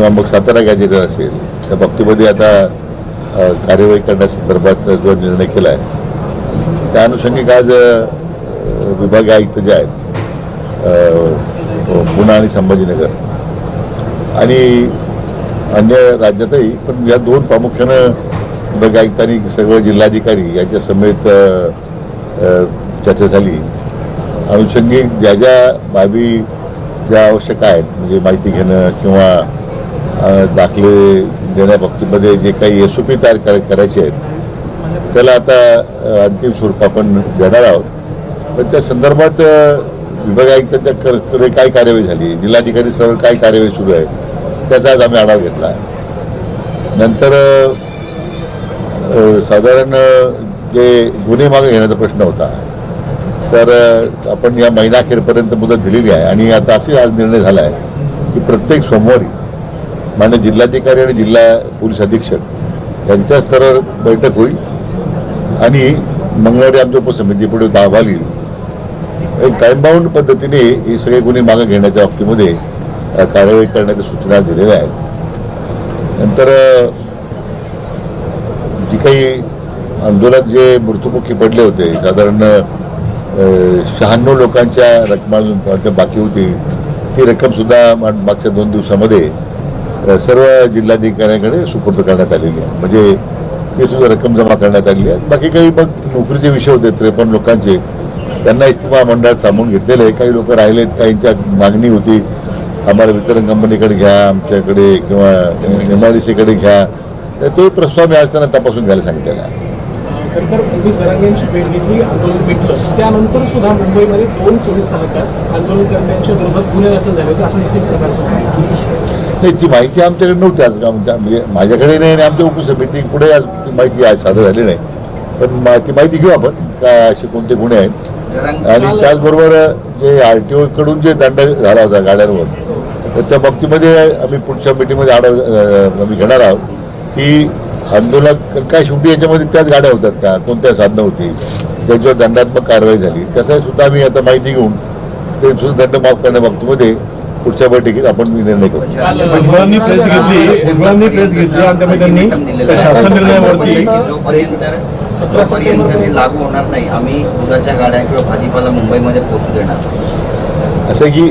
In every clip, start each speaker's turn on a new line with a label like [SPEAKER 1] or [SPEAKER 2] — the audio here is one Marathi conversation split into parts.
[SPEAKER 1] किंवा मग सातारा गॅजेटर असेल त्या बाबतीमध्ये आता कार्यवाही करण्यासंदर्भात जो निर्णय केला आहे त्या अनुषंगिक आज विभागीय आयुक्त जे आहेत पुणे आणि संभाजीनगर आणि अन्य राज्यातही पण या दोन प्रामुख्यानं विभागीय आयुक्तांनी सगळं जिल्हाधिकारी यांच्या समेत चर्चा झाली. अनुषंगिक ज्या ज्या बाबी ज्या आवश्यक आहेत म्हणजे माहिती घेणं किंवा दाखले देण्याबाबतीमध्ये जे काही एस ओ पी तयार कर- करायचे आहेत त्याला आता अंतिम स्वरूप आपण देणार आहोत. पण त्या संदर्भात अ, विभाग आयुक्तांच्या कडे काय कार्यवाही झाली? जिल्हाधिकारी सरळ काय कार्यवाही सुरू आहे? त्याचा आज आम्ही आढावा घेतला नंतर साधारण जे गुन्हे मागे घेण्याचा प्रश्न होता तर आपण या महिनाखेरपर्यंत मुदत दिलेली आहे आणि आता असे आज निर्णय झाला आहे की प्रत्येक सोमवारी मान्य जिल्हाधिकारी आणि जिल्हा पोलीस अधीक्षक यांच्या स्तरावर बैठक होईल. आणि मंगळवारी आमच्या उपसमिती पुढे अहवाल येईल एक टाईमबाऊंड पद्धतीने हे सगळे गुन्हे मागं घेण्याच्या बाबतीमध्ये कार्यवाही करण्याच्या सूचना दिलेल्या आहेत. नंतर जी काही आंदोलक जे मृत्युमुखी पडले होते साधारण शहाण्णव लोकांच्या रकमा बाकी होती ती रक्कम सुद्धा मागच्या दोन दिवसामध्ये सर्व जिल्हाधिकाऱ्यांकडे सुपूर्द करण्यात आलेली आहे. म्हणजे ते सुद्धा रक्कम जमा करण्यात आलेली आहे. बाकी काही मग नोकरीचे विषय होते त्रेपन्न लोकांचे त्यांना इस्तिमा मंडळात सामावून घेतलेले आहे. काही लोक राहिलेत काहींच्या मागणी होती आम्हाला वितरण कंपनीकडे घ्या आमच्याकडे किंवा एम आय डी सीकडे घ्या. तर तो प्रस्ताव मी आज त्यांना तपासून घ्यायला सांगितलेला आहे.
[SPEAKER 2] खरं तुम्ही सरांची भेट घेतली आंदोलन पेटलं त्यानंतर सुद्धा मुंबईमध्ये दोन पोलीस स्थानकात आंदोलनकर्त्यांच्या विरोधात गुन्हे दाखल झाले होते असं देखील प्रकार
[SPEAKER 1] नाही ती माहिती आमच्याकडे नव्हती आज. आमच्या म्हणजे माझ्याकडे नाही आणि आमच्या उपसमिती पुढे आज ती माहिती आज सादर झाली नाही. पण ती माहिती घेऊ आपण काय असे कोणते गुन्हे आहेत. आणि त्याचबरोबर जे आर टी ओकडून जे दंड झाला होता गाड्यांवर तर त्या बाबतीमध्ये आम्ही पुढच्या मीटिंगमध्ये आढावा आम्ही घेणार आहोत की आंदोलक काय शेवटी याच्यामध्ये त्याच गाड्या होतात का? कोणत्या साधनं होती? त्याच्यावर दंडात्मक कारवाई झाली. त्याचा सुद्धा आम्ही आता माहिती घेऊन ते सुद्धा दंड माफ करण्याबाबतीमध्ये पुढच्या बैठकीत आपण निर्णय करू
[SPEAKER 3] भुजबळांनी प्रेस घेतली भुजबळांनी प्रेस घेतली आणि त्यामुळे त्यांनी त्या शासन निर्णयावरती
[SPEAKER 4] जोपर्यंत हे लागू होणार नाही आम्ही दुधाच्या गाड्या किंवा भाजीपाला मुंबईमध्ये पोहोचू देणार.
[SPEAKER 1] असं की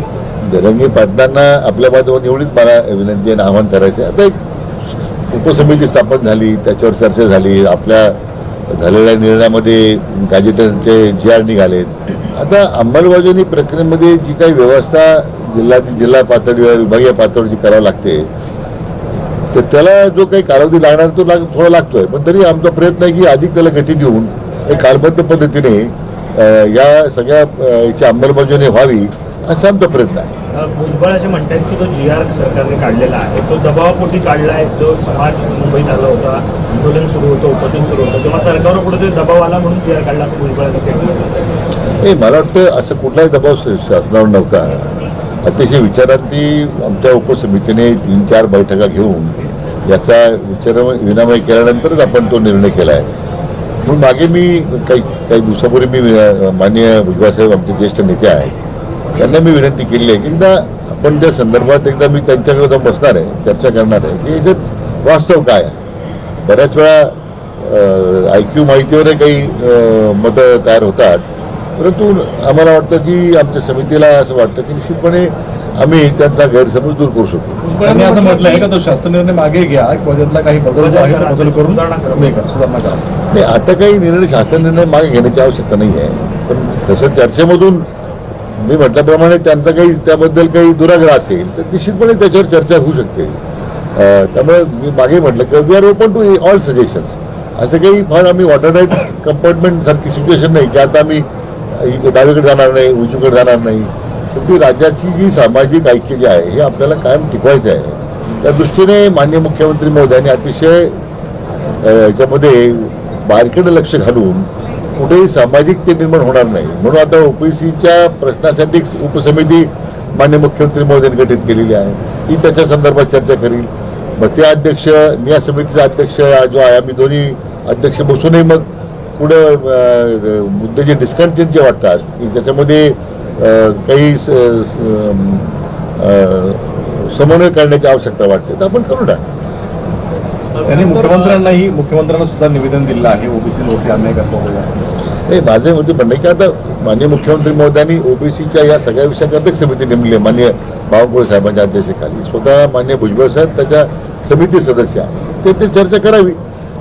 [SPEAKER 1] जरंगी पाटलांना आपल्या बाजूवर एवढीच मला विनंती आणि आवाहन करायचं आता एक उपसमिती स्थापन झाली त्याच्यावर चर्चा झाली आपल्या झालेल्या निर्णयामध्ये गॅजेटरचे जी आर निघालेत. आता अंमलबजावणी प्रक्रियेमध्ये जी काही व्यवस्था जिल्हा जिल्हा पातळीवर विभागीय पातळीवर जी करावी लागते तर त्याला जो काही कालावधी लागणार तो लाग थोडा लागतोय. पण तरी आमचा प्रयत्न आहे की अधिक त्याला गती देऊन एक कालबद्ध पद्धतीने या सगळ्या याची अंमलबजावणी व्हावी असा आमचा प्रयत्न आहे.
[SPEAKER 5] भुजबळ असे म्हणतात की तो जी आर सरकारने काढलेला आहे. तो दबावापोटी काढला आहे. जो समाज मुंबईत आला होता. आंदोलन सुरू होतं उपोषण सुरू होतं. तेव्हा सरकारवर कुठेतरी दबाव आला म्हणून जी आर काढला असं भुजबळाचं
[SPEAKER 1] नाही मला वाटतं असं कुठलाही दबाव शासनावर नव्हता. अतिशय विचारांती आमच्या उपसमितीने तीन चार बैठका घेऊन याचा विचार विनामय केल्यानंतरच आपण तो निर्णय केला आहे. म्हणून मागे मी काही काही दिवसापूर्वी मी अ, माननीय भुजबळसाहेब आमचे ज्येष्ठ नेते आहेत. त्यांना मी विनंती केली आहे की एकदा आपण त्या संदर्भात एकदा मी त्यांच्याकडे जाऊन बसणार आहे चर्चा करणार आहे की याच्यात वास्तव काय आहे? बऱ्याच वेळा आय क्यू माहितीवर काही मतं तयार होतात. परंतु आम्हाला वाटतं की आमच्या समितीला असं वाटतं की निश्चितपणे आम्ही त्यांचा गैरसमज दूर करू शकतो
[SPEAKER 3] त्यांनी असं म्हटलंय का तो शासन निर्णय मागे घ्या त्यातला काही बदल जो आहे तो बदल करून
[SPEAKER 5] सुधारणा करा.
[SPEAKER 3] हे करा, सुधारणा करा.
[SPEAKER 1] नाही आता काही निर्णय शासन निर्णय मागे घेण्याची आवश्यकता नाही आहे. पण तसं चर्चेमधून मी म्हटल्याप्रमाणे त्यांचा काही त्याबद्दल काही दुराग्रह असेल तर निश्चितपणे त्याच्यावर चर्चा होऊ शकते. त्यामुळे मी मागे म्हटलं की we are open to all suggestions असं काही फार आम्ही वॉटर राईट कंपार्टमेंट सारखी सिच्युएशन नाही की आता आम्ही डावीकडे जाणार नाही उजवीकडे जाणार नाही. शेवटी राज्याची जी सामाजिक ऐक्य जी आहे हे आपल्याला कायम टिकवायचं आहे. त्या दृष्टीने मान्य मुख्यमंत्री महोदयांनी अतिशय याच्यामध्ये बारकडे लक्ष घालून कुठेही सामाजिक ते निर्माण होणार नाही. म्हणून आता ओबीसीच्या प्रश्नासाठी उपसमिती मान्य मुख्यमंत्री मोदींनी गठीत केलेली आहे. ती त्याच्या संदर्भात चर्चा करील. मग ते अध्यक्ष मी या समितीचा अध्यक्ष जो आहे आम्ही दोन्ही अध्यक्ष बसूनही मग पुढं मुद्दे जे डिस्कंटेंट जे वाटतात की ज्याच्यामध्ये काही समन्वय करण्याची आवश्यकता वाटते तर आपण करू ना.
[SPEAKER 3] त्यांनी मुख्यमंत्र्यांनाही मुख्यमंत्र्यांना सुद्धा निवेदन दिलं आहे. ओबीसी वरती अन्याय कसं होईल
[SPEAKER 1] नाही माझे म्हणजे म्हणणं की आता माननीय मुख्यमंत्री महोदयांनी ओबीसीच्या या सगळ्या विषयात अध्यक्ष समिती नेमली आहे. माननीय बावनकुळे साहेबांच्या अध्यक्षतेखाली. स्वतः मान्य भुजबळ साहेब त्याच्या समिती सदस्य आहेत. ते ते चर्चा करावी.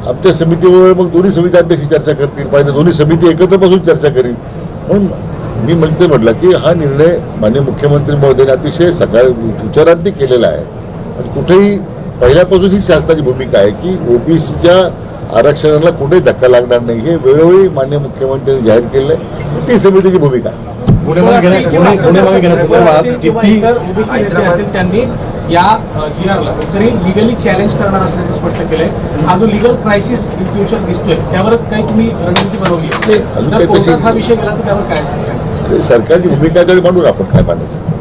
[SPEAKER 1] आमच्या समितीवर मग दोन्ही समिती अध्यक्ष चर्चा करतील. पाहिजे दोन्ही समिती एकत्र बसून चर्चा करील म्हणून मी म्हणते म्हटलं की हा निर्णय माननीय मुख्यमंत्री महोदयांनी अतिशय सकाळ विचारांनी केलेला आहे. आणि कुठेही पहिल्यापासून ही शासनाची भूमिका आहे की ओबीसीच्या आरक्षणाला कुठेही धक्का लागणार नाही. हे वेळोवेळी मान्य मुख्यमंत्र्यांनी जाहीर केलं आहे ती समितीची भूमिका.
[SPEAKER 2] त्यांनी या जी आरला तरी लिगली चॅलेंज करणार असल्याचं स्पष्ट केलंय. हा जो लिगल क्रायसिस इन फ्युचर दिसतोय त्यावर काही तुम्ही रणनीती बनवली हा विषय गेला तर त्यावर काय
[SPEAKER 1] सरकारची भूमिका त्यावेळी मांडून आपण काय मानायचं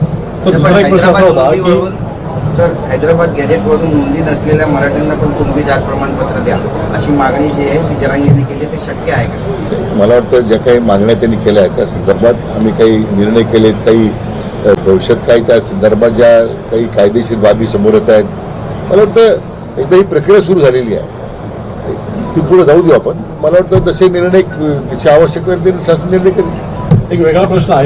[SPEAKER 3] सर
[SPEAKER 4] हैदराबाद गॅजेटवरून नोंदी नसलेल्या मराठ्यांना पण कुणबी जात प्रमाणपत्र द्या अशी मागणी जी आहे ती जरांगींनी केली ते शक्य आहे का?
[SPEAKER 1] मला वाटतं ज्या काही मागण्या त्यांनी केल्या आहेत त्या संदर्भात आम्ही काही निर्णय केलेत काही भविष्यात काही त्या संदर्भात ज्या काही कायदेशीर बाबी समोर येत आहेत मला वाटतं एकदा ही प्रक्रिया सुरू झालेली आहे. ती पुढे जाऊ देऊ आपण. मला वाटतं तसे निर्णय आवश्यक शासन निर्णय करेल.
[SPEAKER 3] एक वेगळा प्रश्न आहे.